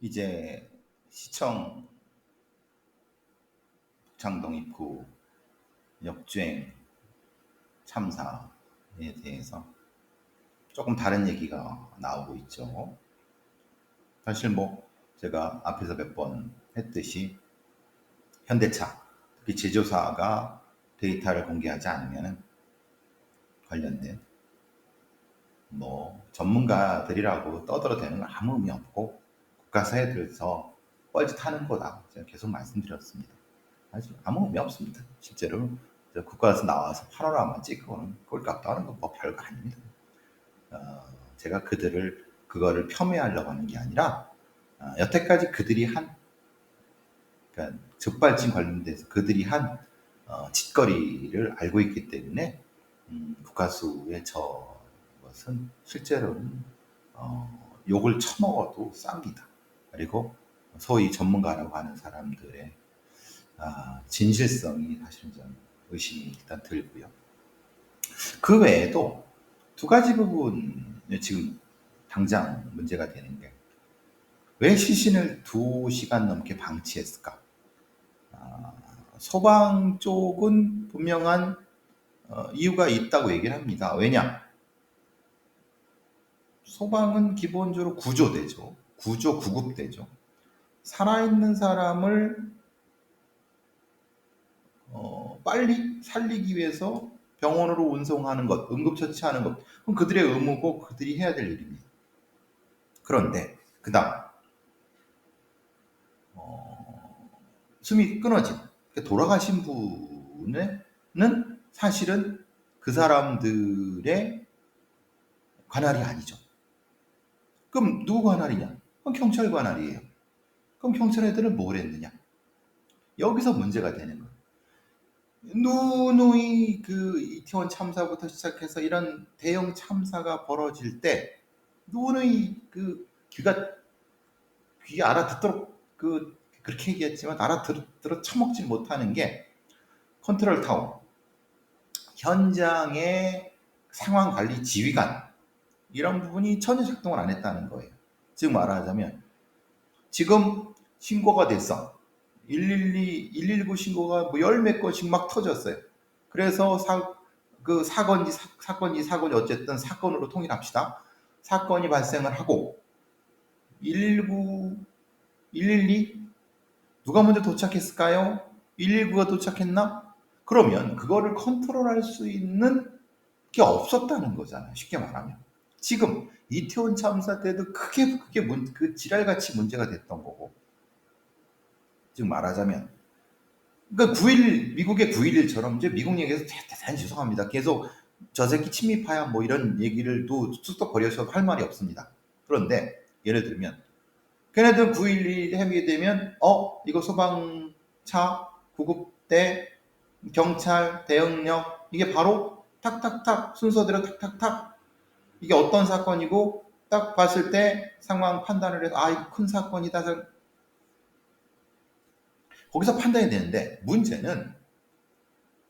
이제 시청 장동 입구 역주행 참사에 대해서 조금 다른 얘기가 나오고 있죠. 사실 뭐 제가 앞에서 몇 번 했듯이 현대차 특히 제조사가 데이터를 공개하지 않으면 관련된 뭐 전문가들이라고 떠들어대는 건 아무 의미 없고 국가사에 들어서 뻘짓하는 거다 제가 계속 말씀드렸습니다. 사실 아무 의미 없습니다. 실제로 국가에서 나와서 파노라마 찍고는 꼴값도 하는 거뭐 별거 아닙니다. 어, 제가 그들을 그거를 폄훼하려고 하는 게 아니라 어, 여태까지 그들이 한 그러니까 적발진 관련돼서 그들이 한 어, 짓거리를 알고 있기 때문에 음, 국가수의 저것은 실제로는 어, 욕을 처먹어도 쌉니다. 그리고 소위 전문가라고 하는 사람들의 아, 진실성이 사실은 좀 의심이 일단 들고요. 그 외에도 두 가지 부분이 지금 당장 문제가 되는 게 왜 시신을 두 시간 넘게 방치했을까? 아, 소방 쪽은 분명한 어, 이유가 있다고 얘기를 합니다. 왜냐? 소방은 기본적으로 구조대죠. 구조 구급대죠. 살아있는 사람을 어, 빨리 살리기 위해서 병원으로 운송하는 것, 응급처치하는 것, 그럼 그들의 의무고 그들이 해야 될 일입니다. 그런데 그 다음 어, 숨이 끊어진 그러니까 돌아가신 분은 사실은 그 사람들의 관할이 아니죠. 그럼 누구 관할이냐? 그럼 경찰 관할이에요. 그럼 경찰 애들은 뭘 했느냐? 여기서 문제가 되는 거예요. 누누이 그 이태원 참사부터 시작해서 이런 대형 참사가 벌어질 때 누누이 그 귀가 귀 알아듣도록 그 그렇게 얘기했지만 알아들어 처먹지 못하는 게 컨트롤 타워 현장의 상황 관리 지휘관 이런 부분이 전혀 작동을 안 했다는 거예요. 즉 말하자면 지금 신고가 됐어. 112, 119 신고가 뭐 열 몇 건씩 막 터졌어요. 그래서 사, 그 사건이, 사, 건이 사건이 어쨌든 사건으로 통일합시다. 사건이 발생을 하고 119, 112 누가 먼저 도착했을까요? 119가 도착했나? 그러면 그거를 컨트롤 할 수 있는 게 없었다는 거잖아요. 쉽게 말하면. 지금 이태원 참사 때도 크게 크게 문, 그 지랄같이 문제가 됐던 거고 즉 말하자면 그러니까 9일 미국의 9.11처럼 이제 미국 얘기해서 대단히 죄송합니다. 계속 저 새끼 침입하야 뭐 이런 얘기를 또 쑥덕 거려서 할 말이 없습니다. 그런데 예를 들면 걔네들 9.11 해게 되면 어 이거 소방차 구급대 경찰 대응력 이게 바로 탁탁탁 순서대로 탁탁탁 이게 어떤 사건이고 딱 봤을 때 상황 판단을 해서 아 이거 큰 사건이다 거기서 판단이 되는데 문제는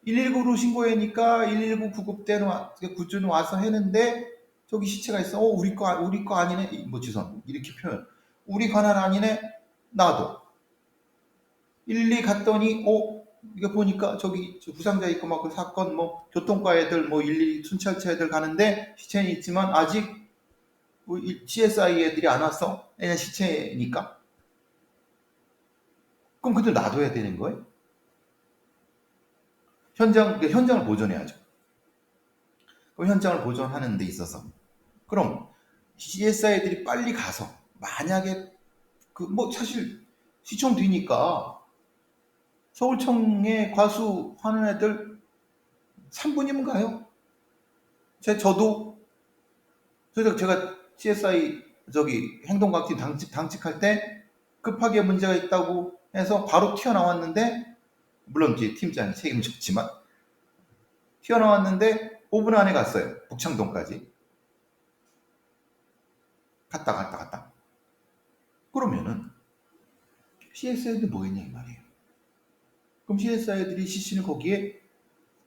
119로 신고하니까 119 구급대는 구조는 와서 했는데 저기 시체가 있어. 어 우리 거 우리 거 아니네. 뭐 죄송 이렇게 표현. 우리 관할 아니네. 나도. 112 갔더니 어 이거 보니까 저기 부상자 있고 막 그 사건 뭐 교통과 애들 뭐112 순찰차 애들 가는데 시체는 있지만 아직 뭐 CSI 애들이 안 왔어. 그냥 시체니까. 그럼 그들 놔둬야 되는 거예요? 현장, 그러니까 현장을 보존해야죠. 그럼 현장을 보존하는 데 있어서. 그럼 CSI들이 빨리 가서, 만약에, 그, 뭐, 사실, 시청 뒤니까, 서울청에 과수 하는 애들 3분이면 가요. 제, 저도, 그래서 제가 CSI, 저기, 행동각팀 당직, 당직할 때 급하게 문제가 있다고 해서 바로 튀어나왔는데 물론 이제 팀장이 책임졌지만 튀어나왔는데 5분 안에 갔어요. 북창동까지. 갔다 갔다 갔다. 그러면은 CSI들 뭐 했냐 이 말이에요. 그럼 CSI들이 CC는 거기에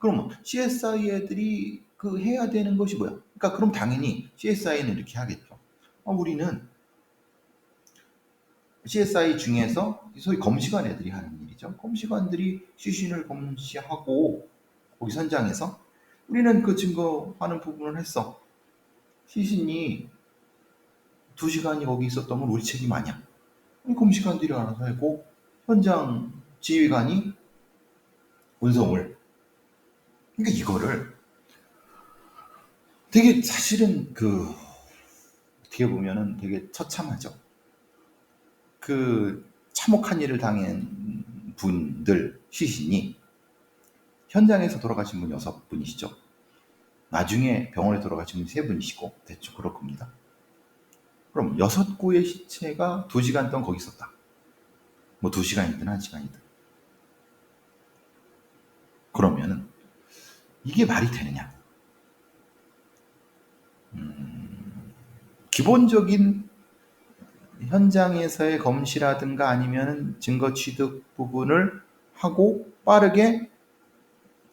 그러면 CSI 애들이 그 해야 되는 것이 뭐야? 그러니까 그럼 당연히 CSI는 이렇게 하겠죠. 아, 우리는 CSI 중에서 소위 검시관 애들이 하는 일이죠. 검시관들이 시신을 검시하고 거기 현장에서 우리는 그 증거하는 부분을 했어. 시신이 두 시간이 거기 있었던 건 우리 책임 아니야. 검시관들이 알아서 하고 현장 지휘관이 운송을 그러니까 이거를 되게 사실은 그 어떻게 보면은 되게 처참하죠. 그 참혹한 일을 당한 분들 시신이 현장에서 돌아가신 분 여섯 분이시죠. 나중에 병원에 돌아가신 분 세 분이시고 대충 그럴 겁니다. 그럼 여섯 구의 시체가 두 시간 동안 거기 있었다. 뭐 두 시간이든 한 시간이든. 그러면은 이게 말이 되느냐? 음, 기본적인 현장에서의 검시라든가 아니면 증거 취득 부분을 하고 빠르게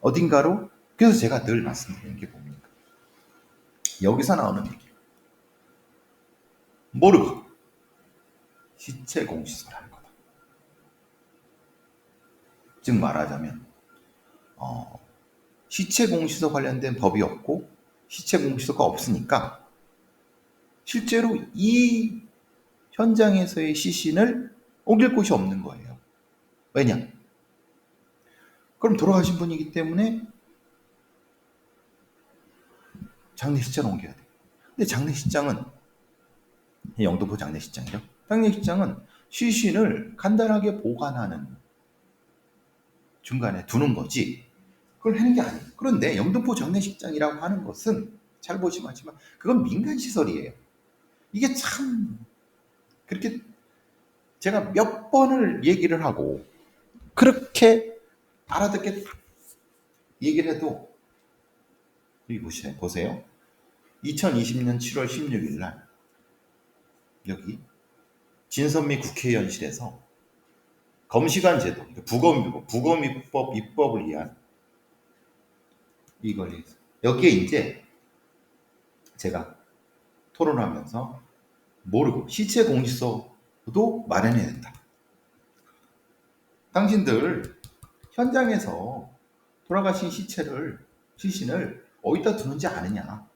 어딘가로 그래서 제가 늘 말씀드리는 게 뭡니까? 여기서 나오는 얘기. 모르고 시체 공시를 하는 거다. 즉 말하자면 어, 시체 공시서 관련된 법이 없고 시체 공시서가 없으니까 실제로 이 현장에서의 시신을 옮길 곳이 없는 거예요. 왜냐? 그럼 돌아가신 분이기 때문에 장례식장을 옮겨야 돼. 근데 장례식장은 영등포 장례식장이죠. 장례식장은 시신을 간단하게 보관하는 중간에 두는 거지. 그걸 하는 게 아니에요. 그런데 영등포 장례식장이라고 하는 것은 잘 보시면 지만 그건 민간 시설이에요. 이게 참 그렇게 제가 몇 번을 얘기를 하고 그렇게 알아듣게 얘기를 해도 여기 보세요. 보세요. 2020년 7월 16일 날 여기 진선미 국회의원실에서 검시관 제도, 부검, 부검 입법 입법을 위한 이걸 여기에 이제 제가 토론하면서 모르고 시체 공시서도 마련해야 된다. 당신들 현장에서 돌아가신 시체를 시신을 어디다 두는지 아느냐?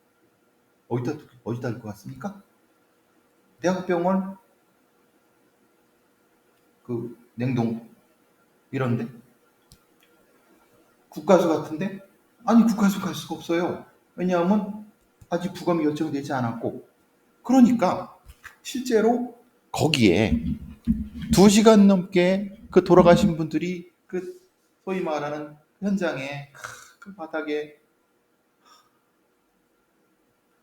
어디다 어디다 둘것 같습니까? 대학병원 그 냉동 이런데 국가수 같은데 아니 국가수 갈 수가 없어요. 왜냐하면 아직 부검이 요청되지 않았고 그러니까 실제로 거기에 두 시간 넘게 그 돌아가신 분들이 그 소위 말하는 현장에 그 바닥에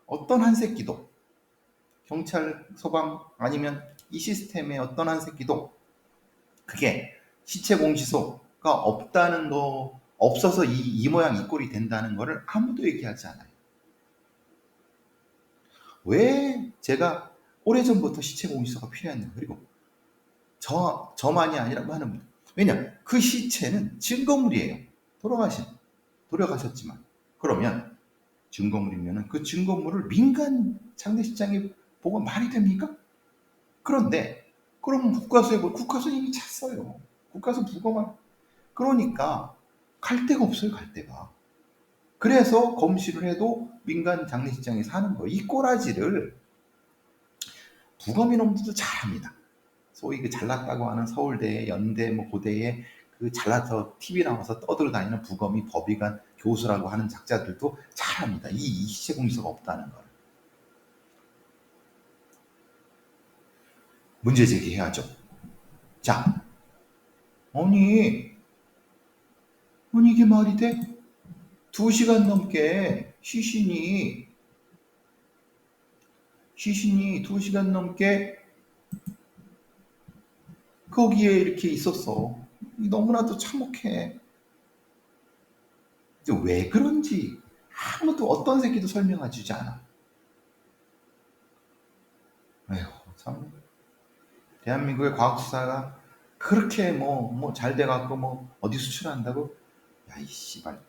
어떤 한 새끼도 경찰 소방 아니면 이 시스템의 어떤 한 새끼도 그게 시체 공시소가 없다는 거 없어서 이, 이 모양 이 꼴이 된다는 거를 아무도 얘기하지 않아요. 왜 제가 오래전부터 시체 공시소가 필요했냐 그리고 저 저만이 아니라고 하는 분. 왜냐 그 시체는 증거물이에요. 돌아가신 돌아가셨지만. 그러면 증거물이면은 그 증거물을 민간 장례식장에 보고 말이 됩니까? 그런데 그럼 국가수에 국가수 이미 찼어요. 국가수 부검한 그러니까 갈 데가 없어요 갈 데가 그래서 검시를 해도 민간 장례식장에 사는 거예요 이 꼬라지를 부검이 놈들도 잘합니다. 소위 그 잘났다고 하는 서울대, 연대, 뭐 고대에 그 잘나서 TV 나와서 떠들어 다니는 부검이 법의관 교수라고 하는 작자들도 잘합니다. 이 이시체 공시가 없다는 걸. 문제 제기해야죠. 자, 아니, 아니 이게 말이 돼? 두 시간 넘게 시신이 시신이 두 시간 넘게 거기에 이렇게 있었어. 너무나도 참혹해. 왜 그런지 아무도 어떤 새끼도 설명해 주지 않아. 에휴, 참. 대한민국의 과학수사가 그렇게 뭐, 뭐 잘 돼갖고 뭐 어디 수출한다고? 야, 이 씨발.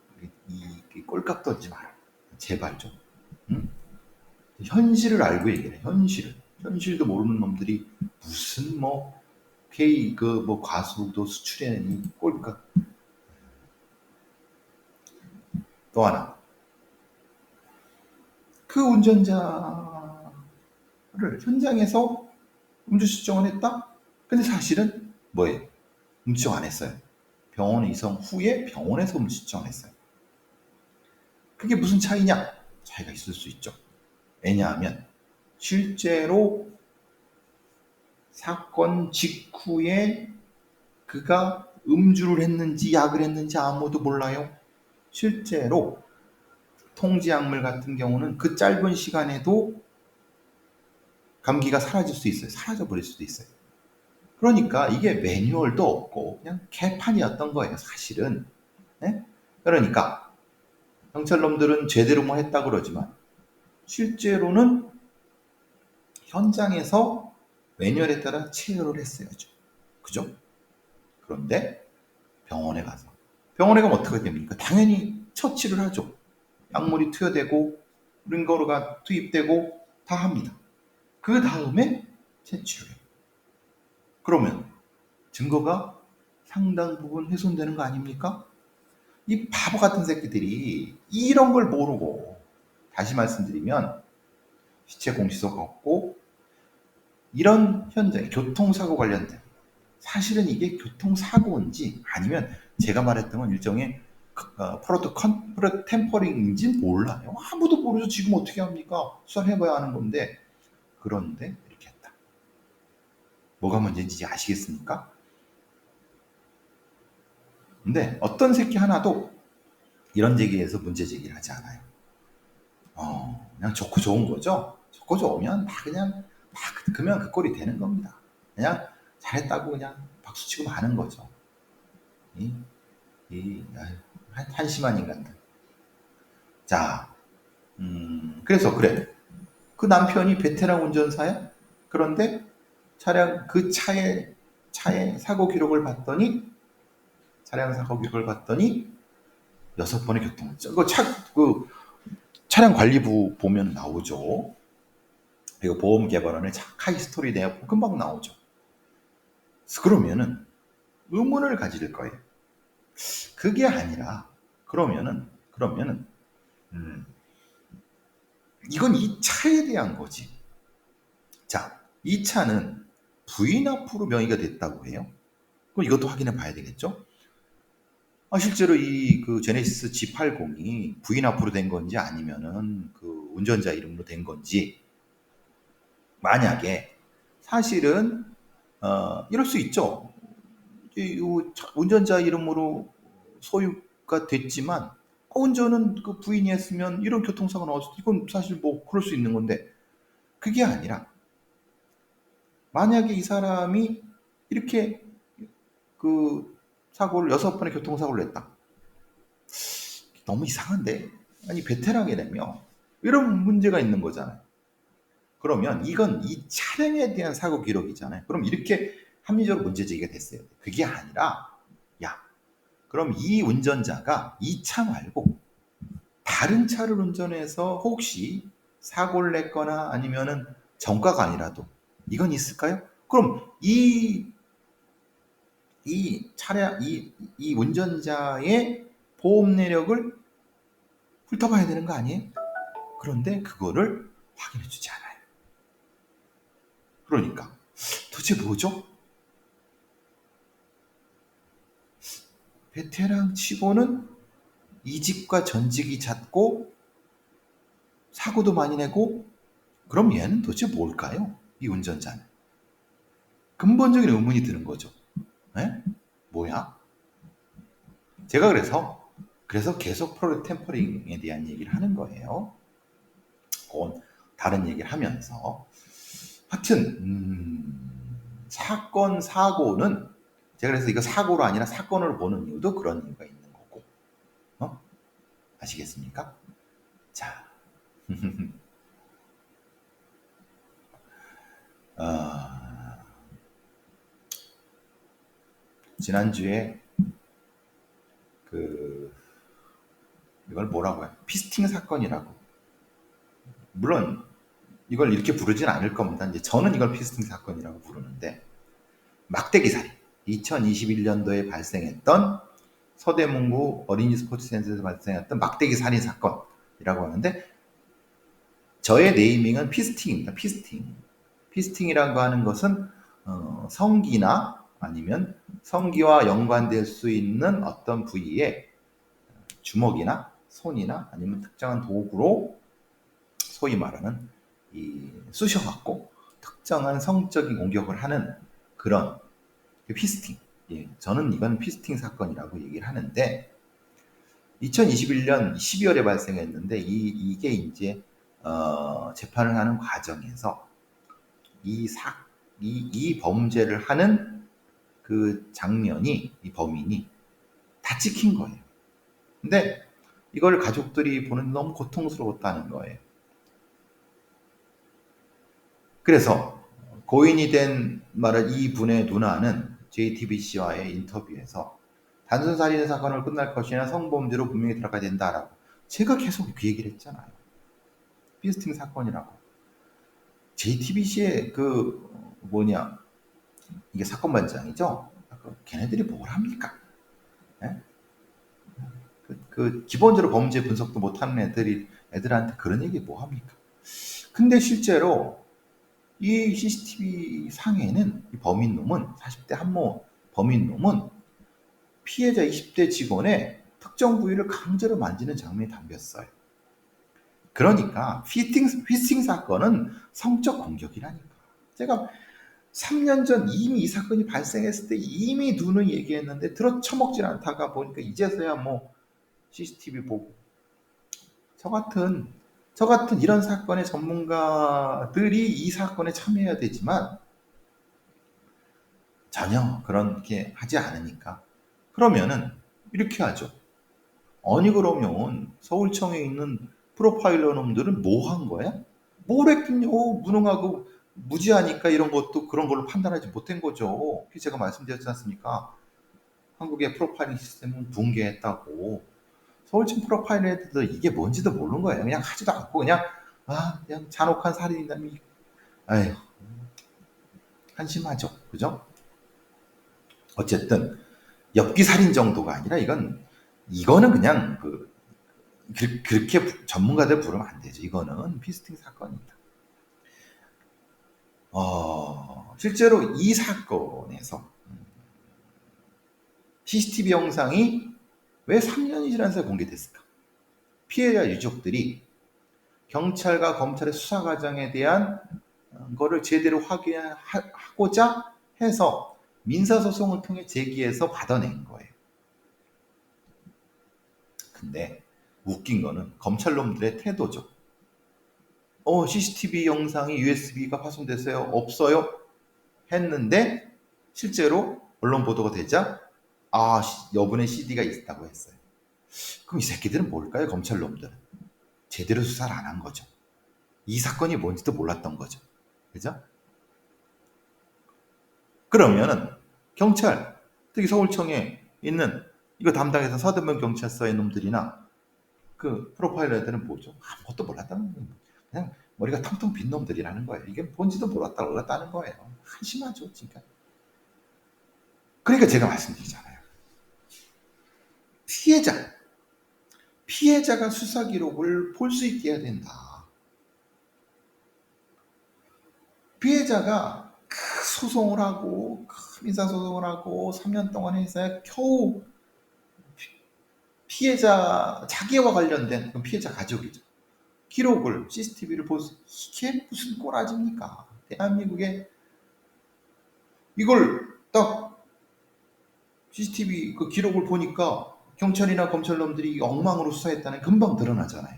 이, 이 꼴값 던지 마라. 제발 좀. 응? 현실을 알고 얘기해. 현실을. 현실도 모르는 놈들이 무슨 뭐 K 그뭐 과수도 수출해내니 꼴까? 또 하나 그 운전자를 현장에서 음주 측정을 했다. 근데 사실은 뭐예요? 음주 측정 안 했어요. 병원 이송 후에 병원에서 음주 측정을 했어요. 그게 무슨 차이냐? 차이가 있을 수 있죠. 왜냐하면 실제로 사건 직후에 그가 음주를 했는지 약을 했는지 아무도 몰라요. 실제로 통지약물 같은 경우는 그 짧은 시간에도 감기가 사라질 수 있어요. 사라져 버릴 수도 있어요. 그러니까 이게 매뉴얼도 없고 그냥 개판이었던 거예요. 사실은. 네? 그러니까 경찰놈들은 제대로 뭐 했다 그러지만 실제로는 현장에서 매뉴얼에 따라 체열을 했어야죠. 그죠? 그런데 병원에 가서 병원에 가면 어떻게 됩니까? 당연히 처치를 하죠. 약물이 투여되고 링거르가 투입되고 다 합니다. 그 다음에 채취를. 그러면 증거가 상당 부분 훼손되는 거 아닙니까? 이 바보 같은 새끼들이 이런 걸 모르고 다시 말씀드리면 시체 공시석 없고 이런 현장 교통사고 관련된 사실은 이게 교통사고인지 아니면 제가 말했던 건 일종의 어, 프로토 컨프레 템퍼링인지 몰라요. 아무도 모르죠. 지금 어떻게 합니까? 수사해봐야 하는 건데 그런데. 뭐가 문제인지 아시겠습니까? 근데 어떤 새끼 하나도 이런 얘기에서 문제 제기를 하지 않아요. 어, 그냥 좋고 좋은 거죠. 좋고 좋으면 다 그냥 막 그면 그 꼴이 되는 겁니다. 그냥 잘했다고 그냥 박수 치고 마는 거죠. 이, 이 한, 한심한 인간들. 자, 음, 그래서 그래. 그 남편이 베테랑 운전사야? 그런데 차량 그 차에 차에 사고 기록을 봤더니 차량 사고 기록을 봤더니 여섯 번의 교통. 그 차, 그 차량 관리부 보면 나오죠. 그리고 보험 개발원의 카이 스토리 내가 금방 나오죠. 그러면은 의문을 가질 거예요. 그게 아니라 그러면은 그러면은 음, 이건 이 차에 대한 거지. 자, 이 차는 부인 앞으로 명의가 됐다고 해요. 그럼 이것도 확인해 봐야 되겠죠? 아, 실제로 이 그 제네시스 G80이 부인 앞으로 된 건지 아니면은 그 운전자 이름으로 된 건지 만약에 사실은 어, 이럴 수 있죠. 이 운전자 이름으로 소유가 됐지만 어, 운전은 그 부인이 했으면 이런 교통사고 나왔을 때 이건 사실 뭐 그럴 수 있는 건데 그게 아니라 만약에 이 사람이 이렇게 그 사고를 여섯 번의 교통사고를 냈다. 너무 이상한데 아니 베테랑이라며 이런 문제가 있는 거잖아요. 그러면 이건 이 차량에 대한 사고 기록이잖아요. 그럼 이렇게 합리적으로 문제 제기가 됐어요. 그게 아니라 야 그럼 이 운전자가 이 차 말고 다른 차를 운전해서 혹시 사고를 냈거나 아니면은 정가가 아니라도 이건 있을까요? 그럼 이, 이 차량, 이, 이 운전자의 보험 내력을 훑어봐야 되는 거 아니에요? 그런데 그거를 확인해 주지 않아요. 그러니까 도대체 뭐죠? 베테랑 치고는 이직과 전직이 잦고 사고도 많이 내고 그럼 얘는 도대체 뭘까요? 이 운전자는 근본적인 의문이 드는 거죠. 네? 뭐야? 제가 그래서 그래서 계속 프로 템퍼링에 대한 얘기를 하는 거예요. 그건 다른 얘기를 하면서 하여튼 음, 사건 사고는 제가 그래서 이거 사고로 아니라 사건으로 보는 이유도 그런 이유가 있는 거고. 어? 아시겠습니까? 자. 어, 지난주에 그 이걸 뭐라고 해요? 피스팅 사건이라고. 물론 이걸 이렇게 부르진 않을 겁니다. 이제 저는 이걸 피스팅 사건이라고 부르는데 막대기 살인 2021년도에 발생했던 서대문구 어린이 스포츠 센터에서 발생했던 막대기 살인 사건이라고 하는데 저의 네이밍은 피스팅입니다. 피스팅. 피스팅이라고 하는 것은 어, 성기나 아니면 성기와 연관될 수 있는 어떤 부위에 주먹이나 손이나 아니면 특정한 도구로 소위 말하는 이 쑤셔갖고 특정한 성적인 공격을 하는 그런 피스팅. 예, 저는 이건 피스팅 사건이라고 얘기를 하는데 2021년 12월에 발생했는데 이, 이게 이제 어, 재판을 하는 과정에서 이 사, 이, 이 범죄를 하는 그 장면이 이 범인이 다 찍힌 거예요. 근데 이걸 가족들이 보는 너무 고통스러웠다는 거예요. 그래서 고인이 된 말을 이 분의 누나는 JTBC와의 인터뷰에서 단순 살인 사건을 끝날 것이나 성범죄로 분명히 들어가야 된다라고 제가 계속 그 얘기를 했잖아요. 피스팅 사건이라고. JTBC의 그 뭐냐 이게 사건 반장이죠. 그 걔네들이 뭘 합니까? 네? 그, 그, 기본적으로 범죄 분석도 못하는 애들이 애들한테 그런 얘기 뭐 합니까? 근데 실제로 이 CCTV 상에는 이 범인 놈은 40대 한모 범인 놈은 피해자 20대 직원의 특정 부위를 강제로 만지는 장면이 담겼어요. 그러니까 피팅, 피싱 사건은 성적 공격이라니까. 제가 3년 전 이미 이 사건이 발생했을 때 이미 눈을 얘기했는데 들어 처먹질 않다가 보니까 이제서야 뭐 CCTV 보고 저 같은 저 같은 이런 사건의 전문가들이 이 사건에 참여해야 되지만 전혀 그렇게 하지 않으니까 그러면은 이렇게 하죠. 아니 그러면 서울청에 있는 프로파일러 놈들은 뭐 한 거야? 뭘 했군요. 무능하고 무지하니까 이런 것도 그런 걸로 판단하지 못한 거죠. 제가 말씀드렸지 않습니까? 한국의 프로파일링 시스템은 붕괴했다고. 서울청 프로파일러들 이게 뭔지도 모르는 거예요. 그냥 하지도 않고 그냥 아 그냥 잔혹한 살인이라니. 아휴 한심하죠. 그죠? 어쨌든 엽기 살인 정도가 아니라 이건 이거는 그냥 그 그, 그렇게 전문가들 부르면 안 되죠. 이거는 피스팅 사건입니다. 어, 실제로 이 사건에서 CCTV 영상이 왜 3년이 지난 새 공개됐을까? 피해자 유족들이 경찰과 검찰의 수사 과정에 대한 거를 제대로 확인하고자 해서 민사소송을 통해 제기해서 받아낸 거예요. 근데 웃긴 거는 검찰놈들의 태도죠. 어, CCTV 영상이 USB가 파손됐어요? 없어요? 했는데 실제로 언론 보도가 되자 아, 여분의 CD가 있다고 했어요. 그럼 이 새끼들은 뭘까요? 검찰놈들은. 제대로 수사를 안 한 거죠. 이 사건이 뭔지도 몰랐던 거죠. 그죠? 그러면은 경찰, 특히 서울청에 있는 이거 담당해서 서대문 경찰서의 놈들이나 그 프로파일러 애들은 뭐죠? 아무것도 몰랐다는 거예요. 그냥 머리가 텅텅 빈 놈들이라는 거예요. 이게 뭔지도 몰랐다 몰랐다는 거예요. 한심하죠, 진짜. 그러니까 제가 말씀드리잖아요. 피해자, 피해자가 수사 기록을 볼 수 있게 해야 된다. 피해자가 그 소송을 하고 그 민사 소송을 하고 3년 동안 해서 겨우 피해자 자기와 관련된 그 피해자 가족이죠. 기록을 CCTV를 볼수 이게 무슨 꼬라지입니까? 대한민국에 이걸 딱 CCTV 그 기록을 보니까 경찰이나 검찰놈들이 엉망으로 수사했다는 금방 드러나잖아요.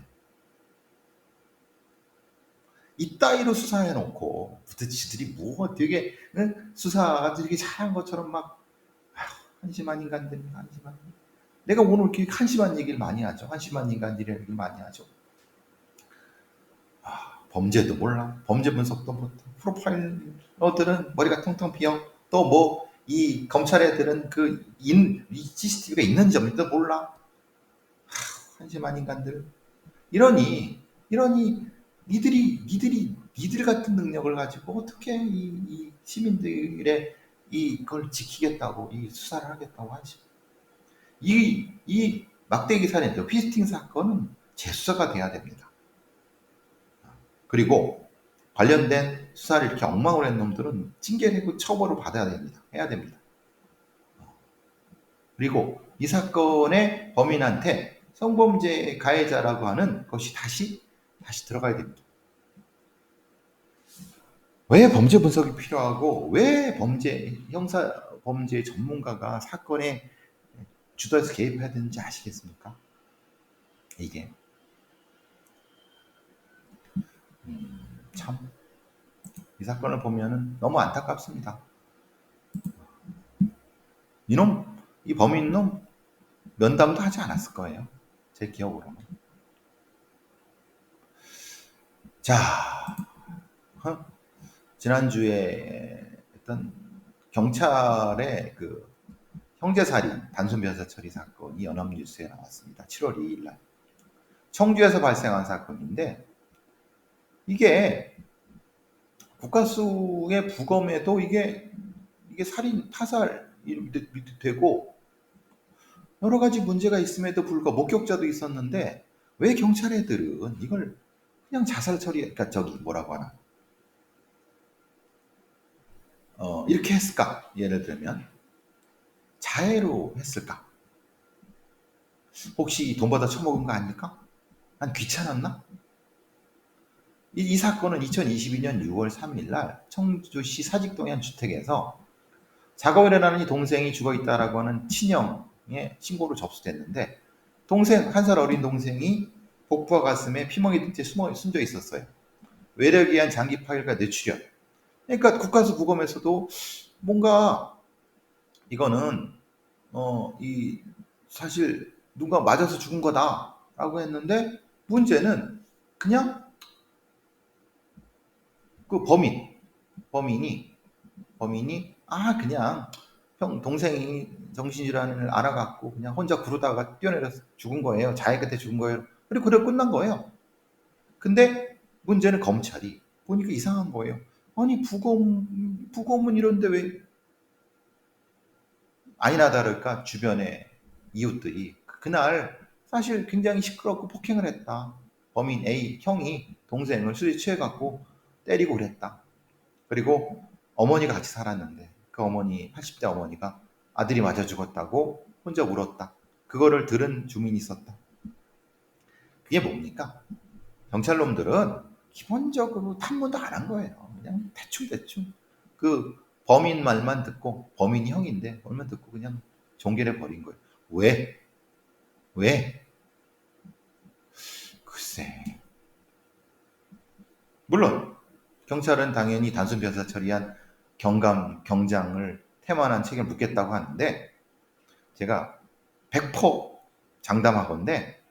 이따위로 수사해놓고 부대지들이 뭐 되게 수사들이 잘한 것처럼 막 아휴, 한심한 인간들 한심한 내가 오늘 이렇게 한심한 얘기를 많이 하죠. 한심한 인간들의 얘기를 많이 하죠. 아, 범죄도 몰라. 범죄 분석도 못. 프로파일러들은 머리가 텅텅 비어. 또 뭐 이 검찰 애들은 그 인, 이 CCTV가 있는 점도 몰라. 하, 한심한 인간들. 이러니 이러니 니들이 니들이 니들 같은 능력을 가지고 어떻게 이, 이 시민들의 이걸 지키겠다고 이 수사를 하겠다고 하죠. 이, 이 막대기 살인, 피스팅 사건은 재수사가 돼야 됩니다. 그리고 관련된 수사를 이렇게 엉망으로 한 놈들은 징계내고 처벌을 받아야 됩니다. 해야 됩니다. 그리고 이 사건의 범인한테 성범죄 가해자라고 하는 것이 다시 다시 들어가야 됩니다. 왜 범죄 분석이 필요하고 왜 범죄 형사 범죄 전문가가 사건에 주도해서 개입해야 되는지 아시겠습니까? 이게 음, 참이 사건을 보면은 너무 안타깝습니다. 이놈 이 범인 놈 면담도 하지 않았을 거예요. 제 기억으로는. 자, 어? 지난주에 했던 경찰의 그 형제살인 단순 변사 처리 사건이 연합뉴스에 나왔습니다. 7월 2일 날. 청주에서 발생한 사건인데 이게 국가수의 부검에도 이게 이게 살인 타살 되고 여러 가지 문제가 있음에도 불구하고 목격자도 있었는데 왜 경찰 애들은 이걸 그냥 자살 처리 그러니까 저기 뭐라고 하나 어, 이렇게 했을까? 예를 들면 자해로 했을까? 혹시 돈 받아 처먹은 거 아닐까? 난 귀찮았나? 이, 이 사건은 2022년 6월 3일 날 청주시 사직동의 한 주택에서 작업을 해나는 동생이 죽어 있다라고 하는 친형의 신고로 접수됐는데 동생 한 살 어린 동생이 복부와 가슴에 피멍이 든채 숨어 숨져 있었어요. 외력에 의한 장기 파열과 뇌출혈. 그러니까 국가수 부검에서도 뭔가 이거는 어 이 사실 누가 맞아서 죽은 거다라고 했는데 문제는 그냥 그 범인 범인이 범인이 아 그냥 형 동생이 정신질환을 알아갖고 그냥 혼자 구르다가 뛰어내려서 죽은 거예요. 자해 끝에 죽은 거예요. 그리고 그래 끝난 거예요. 근데 문제는 검찰이 보니까 이상한 거예요. 아니 부검 부검은 이런데 왜 아니나 다를까 주변의 이웃들이 그날 사실 굉장히 시끄럽고 폭행을 했다. 범인 A 형이 동생을 술에 취해갖고 때리고 그랬다. 그리고 어머니가 같이 살았는데 그 어머니 80대 어머니가 아들이 맞아 죽었다고 혼자 울었다. 그거를 들은 주민이 있었다. 그게 뭡니까? 경찰놈들은 기본적으로 탐문도 안 한 거예요. 그냥 대충대충 그 범인 말만 듣고 범인이 형인데 말만 듣고 그냥 종결해 버린 거예요. 왜? 왜? 글쎄. 물론 경찰은 당연히 단순 변사 처리한 경감 경장을 태만한 책임을 묻겠다고 하는데 제가 100% 장담하건데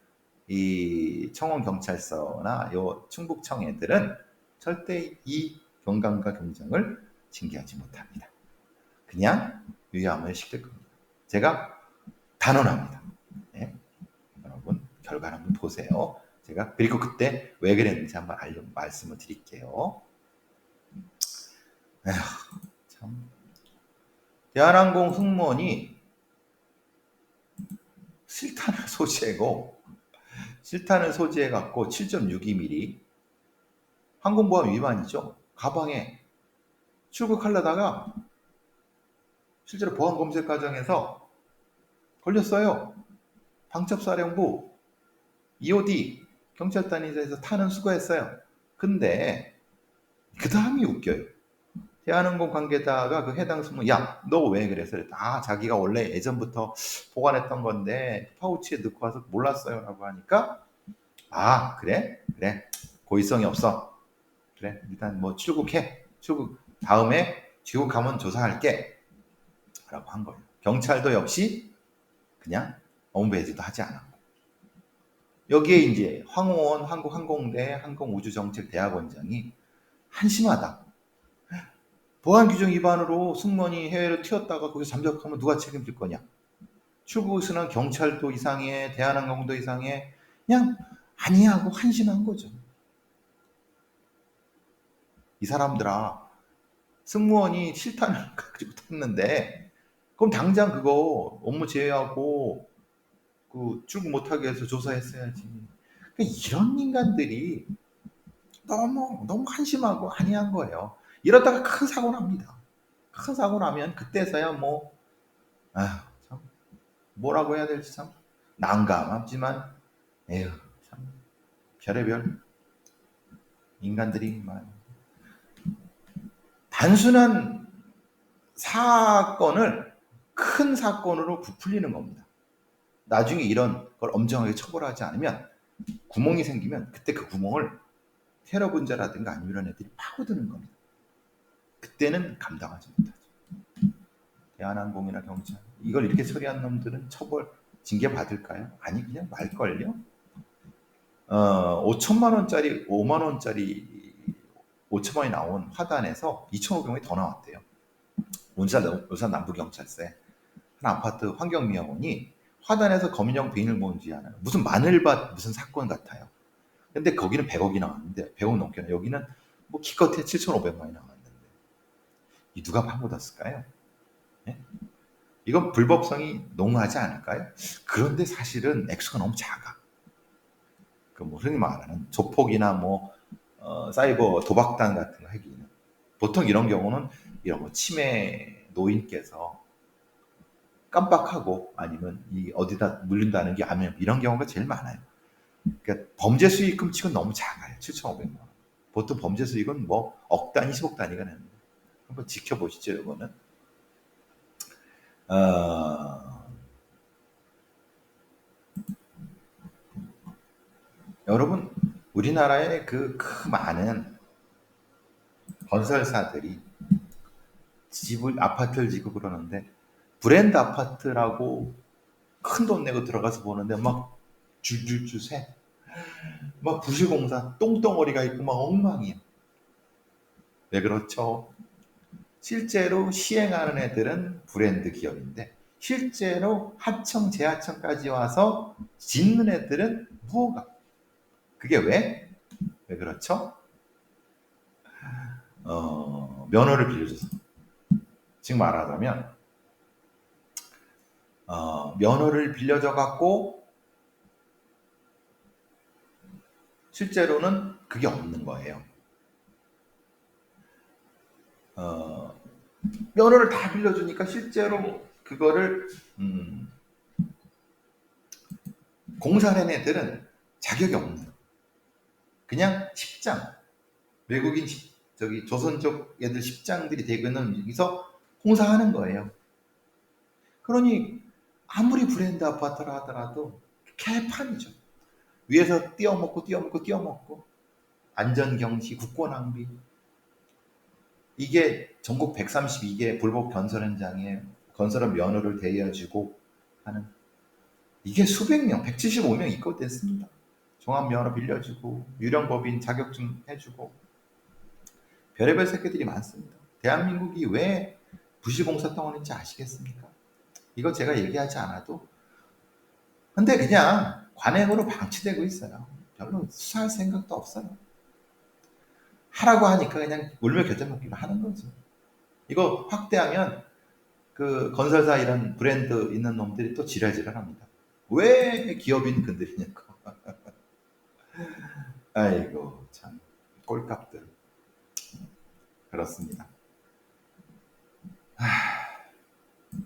이 청원 경찰서나 요 충북청 애들은 절대 이 경감과 경장을 징계하지 못합니다. 그냥 유야무에 시킬 겁니다. 제가 단언합니다. 네? 여러분 결과를 한번 보세요. 제가 그리고 그때 왜 그랬는지 한번 알려 말씀을 드릴게요. 에휴, 참 대한항공 승무원이 실탄을 소지하고 실탄을 소지해 갖고 7.62mm 항공보안 위반이죠. 가방에 출국하려다가 실제로 보안 검색 과정에서 걸렸어요. 방첩사령부 EOD 경찰 단위에서 타는 수거했어요. 근데 그 다음이 웃겨요. 대한항공 관계자가 그 해당 승무 야 너 왜 그래서 아 자기가 원래 예전부터 보관했던 건데 파우치에 넣고 와서 몰랐어요라고 하니까 아 그래? 그래. 고의성이 없어. 그래 일단 뭐 출국해. 출국 다음에 귀국하면 조사할게. 라고 한 거예요. 경찰도 역시 그냥 엄배지도 하지 않았고. 여기에 이제 황호원 한국항공대 항공우주정책대학원장이 한심하다. 보안 규정 위반으로 승무원이 해외로 튀었다가 거기서 잠적하면 누가 책임질 거냐? 출국에서는 경찰도 이상해, 대한항공도 이상해, 그냥 아니하고 한심한 거죠. 이 사람들아, 승무원이 실탄을 가지고 탔는데 그럼 당장 그거 업무 제외하고 그 출근 못하게 해서 조사했어야지. 그러니까 이런 인간들이 너무 너무 한심하고 안이한 거예요. 이러다가 큰 사고 납니다. 큰 사고 나면 그때서야 뭐 아휴 참 뭐라고 해야 될지 참 난감하지만 에휴 참 별의별 인간들이 만 단순한 사건을 큰 사건으로 부풀리는 겁니다. 나중에 이런 걸 엄정하게 처벌하지 않으면 구멍이 생기면 그때 그 구멍을 테러 분자라든가 아니면 이런 애들이 파고드는 겁니다. 그때는 감당하지 못하죠. 대한항공이나 경찰 이걸 이렇게 처리한 놈들은 처벌 징계 받을까요? 아니 그냥 말걸요. 어, 5천만 원짜리 5만 원짜리 5천만 원이 나온 화단에서 2,500원이 더 나왔대요. 울산, 울산 남부경찰서에 한 아파트 환경미화원이 화단에서 검인형 비인을 본지 하는 무슨 마늘밭 무슨 사건 같아요. 근데 거기는 100억이 나왔는데 100억 넘게 나 여기는 뭐 기껏해 7,500만이 나왔는데 이 누가 파묻었을까요? 네? 이건 불법성이 농후하지 않을까요? 그런데 사실은 액수가 너무 작아. 그 뭐 흔히 말하는 조폭이나 뭐 어, 사이버 도박단 같은 거 하기는 보통 이런 경우는 이런 뭐 치매 노인께서 깜빡하고 아니면 이 어디다 물린다는 게 아니면 이런 경우가 제일 많아요. 그러니까 범죄 수익금 치곤 너무 작아요. 7,500만 원. 보통 범죄 수익은 뭐 억 단위, 10억 단위가 됩니다. 한번 지켜보시죠, 이거는. 어... 여러분, 우리나라의 그, 그 많은 건설사들이 집을, 아파트를 짓고 그러는데, 브랜드 아파트라고 큰 돈 내고 들어가서 보는데 막 줄줄줄 새. 막 부실공사 똥덩어리가 있고 막 엉망이야. 왜 그렇죠? 실제로 시행하는 애들은 브랜드 기업인데 실제로 하청, 재하청까지 와서 짓는 애들은 무허가. 그게 왜? 왜 그렇죠? 어, 면허를 빌려줘서. 지금 말하자면 어, 면허를 빌려줘 갖고 실제로는 그게 없는 거예요. 어, 면허를 다 빌려주니까 실제로 그거를 음, 공사하는 애들은 자격이 없는 그냥 십장 외국인 십, 저기 조선족 애들 십장들이 대그는 여기서 공사하는 거예요. 그러니 아무리 브랜드 아파트라 하더라도 개판이죠. 위에서 띄어먹고 띄어먹고 띄어먹고 안전경시, 국권낭비 이게 전국 132개 불법 건설 현장에 건설업 면허를 대여해주고 하는 이게 수백 명, 175명 입건됐습니다. 종합 면허 빌려주고 유령 법인 자격증 해주고 별의별 새끼들이 많습니다. 대한민국이 왜 부실공사 덩어리인지 아시겠습니까? 이거 제가 얘기하지 않아도 근데 그냥 관행으로 방치되고 있어요. 별로 수사할 생각도 없어요. 하라고 하니까 그냥 울며 겨자 먹기로 하는 거죠. 이거 확대하면 그 건설사 이런 브랜드 있는 놈들이 또 지랄지랄합니다. 왜 기업인 건드리냐고. 아이고 참 꼴값들 그렇습니다. 하...